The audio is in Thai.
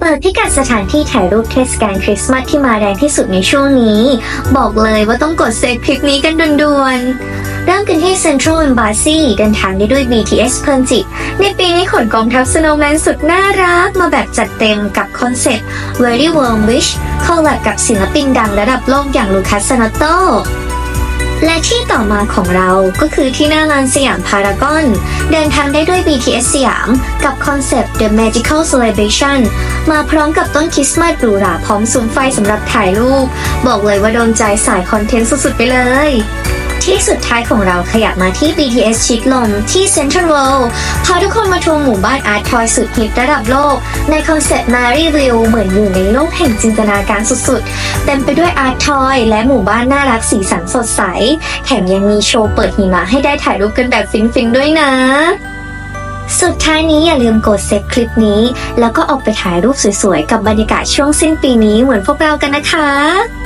เปิดพิกัดสถานที่ถ่ายรูปเทศกาลคริสต์มาสที่มาแรงที่สุดในช่วงนี้ บอกเลยว่าต้องกดเซฟคลิปนี้กันด่วนๆ เริ่มกันที่ Central Embassy เดินทางได้ด้วย BTS เพลินจิต ในปีนี้ขนกองทัพ Snowman สุดน่ารัก มาแบบจัดเต็มกับคอนเซ็ปต์ Very Warm Wish คอลแลบกับศิลปินดังระดับโลกอย่างลูคัสซานโต ต่อมาของเราก็คือที่หน้าลานสยามพารากอน เดินทางได้ด้วย BTS สยามกับคอนเซปต์ The Magical Celebration มาพร้อมกับต้นคริสต์มาสหรูหราพร้อมซุ้มไฟสำหรับถ่ายรูป บอกเลยว่าโดนใจสายคอนเทนต์สุดๆไปเลย ที่สุดท้ายของเราขยับมาที่ BTS ชิดลมที่ Central World พาทุกคนมาทัวร์หมู่บ้านอาร์ตทอยสุดฮิตระดับโลก ในคอนเซปต์ Mary View เหมือนอยู่ในโลกแห่งจินตนาการสุดๆ เต็มไปด้วยอาร์ตทอยและหมู่บ้านน่ารักสีสันสดใส แถมยังมีโชว์เปิดหิมะให้ได้ถ่ายรูปกันแบบฟินๆด้วยนะสุดท้ายนี้อย่าลืมกดเซฟคลิปนี้ แล้วก็ออกไปถ่ายรูปสวยๆ กับบรรยากาศช่วงสิ้นปีนี้เหมือนพวกเรากันนะคะ